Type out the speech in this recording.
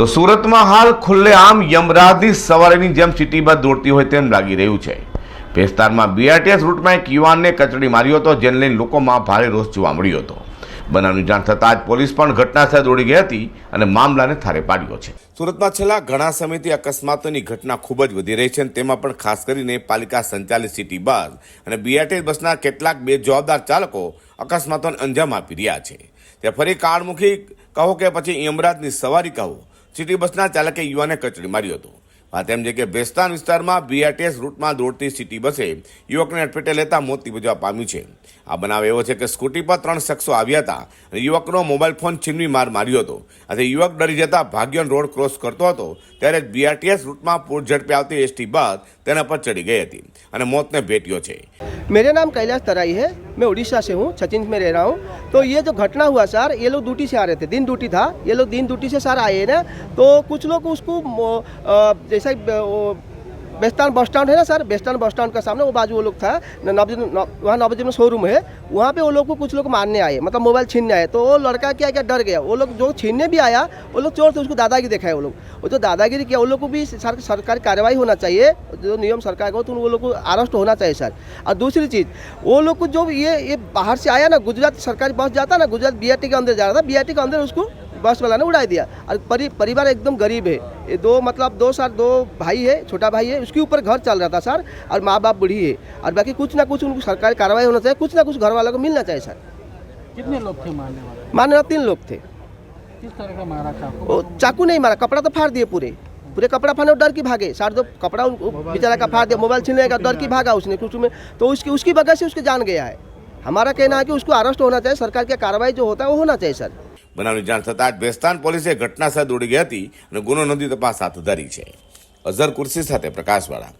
તો સુરતમાં હાલ ખુલ્લેઆમ યમરાજની સવારીની જેમ સિટી બસ દોડતી હોય તેમ લાગી રહ્યું છે. વિસ્તારમાં બીઆરટીએસ રૂટમાં એક યુવાનને કચડી માર્યો હતો, જેને લઈને લોકોમાં ભારે રોષ જોવા મળ્યો હતો. બનાવની જાણ થતાં જ પોલીસ પણ ઘટનાસ્થળે દોડી ગઈ હતી અને મામલાને થારે પાડ્યો છે. સુરતમાં છેલ્લા ઘણા સમયથી અકસ્માતોની ઘટના ખૂબ જ વધી રહી છે અને તેમાં પણ ખાસ કરીને પાલિકા સંચાલિત સિટી બસ અને બીઆરટીએસ બસના કેટલાક બે જવાબદાર ચાલકો અકસ્માતોને અંજામ આપી રહ્યા છે. તે ફરી કાળમુખી કહો કે પછી યમરાજની સવારી કહો સિટી બસના ચાલકે યુવાને કચડી માર્યો હતો. વાત એમ છે કે ભેસ્તાન વિસ્તારમાં બીઆરટીએસ રૂટમાં દોડતી સિટી બસે યુવકને અડફેટે લેતા મોત નિપજવા પામ્યું છે આ બનાવ એવો છે કે સ્કૂટી પર ત્રણ શખ્સો આવ્યા હતા અને યુવકનો મોબાઈલ ફોન છીનવી માર માર્યો હતો આથી યુવક ડરી જતા ભાગ્યન રોડ ક્રોસ કરતો હતો ત્યારે બીઆરટીએસ રૂટમાં પૂર ઝડપે આવતી એસટી બસ તેના પર ચડી ગઈ હતી અને મોતને ભેટ્યો છે मेरा नाम कैलाश तराई है मैं उड़ीसा से हूँ सचिन में रह रहा हूँ तो ये जो घटना हुआ सर ये लोग ड्यूटी से आ रहे थे दिन ड्यूटी था ये लोग दिन ड्यूटी से सर आए ना तो कुछ लोग उसको मो- अ, जैसा ही, वो बेस्तान बस स्टैंड है ना सर? बेस्तान बस स्टैंड का सामने वो बाजू वो लोग था न- नवजीत वहाँ नवजीत में शोरूम है। वहाँ पे वो लोग को कुछ लोग मारने आए मतलब मोबाइल छीनने आए। तो वो लड़का क्या क्या डर गया? वो लोग जो छीनने भी आया वो लोग चोर थे उसको दादागिरी देखा है वो लोग। वो जो दादागिरी किया वो लोग को भी सर, सरकारी कार्रवाई होना चाहिए। जो नियम सरकार का तो वो लोग को अरेस्ट होना चाहिए सर। और दूसरी चीज़ वो लोग को जो ये ये बाहर से आया ना गुजरात सरकारी बस जाता ना गुजरात बी के अंदर जा रहा था। बी के अंदर उसको बस वाला ने उड़ा दिया। और परि, परिवार एकदम गरीब है। ये दो मतलब दो सर दो भाई है छोटा भाई है उसके ऊपर घर चल रहा था सर और माँ बाप बूढ़ी है। और बाकी कुछ ना कुछ उनको सरकारी कार्रवाई होना चाहिए कुछ ना कुछ घर वालों को मिलना चाहिए सर। कितने लोग थे मारने वाले? मानना तीन लोग थे। किस तरह का मारा चाकू चाकू नहीं मारा कपड़ा तो फाड़ दिए पूरे। पूरे कपड़ा फाड़ने डर की भागे। साढ़े दो कपड़ा उनको बेचारा का फाड़ दिया मोबाइल छीनने का डर की भागा उसने कुछ में। तो उसकी उसकी वजह से उसके जान गया है। हमारा कहना है कि उसको अरेस्ट होना चाहिए सरकार की कार्रवाई जो होता है वो होना चाहिए सर। બનાવની જાણ થતાં જ ભેસ્તાન પોલીસે ઘટનાસ્થળે દોડી ગઈ હતી અને ગુનો નોંધી તપાસ હાથ ધરી છે. અઝર કુર્સી સાથે પ્રકાશવાળા.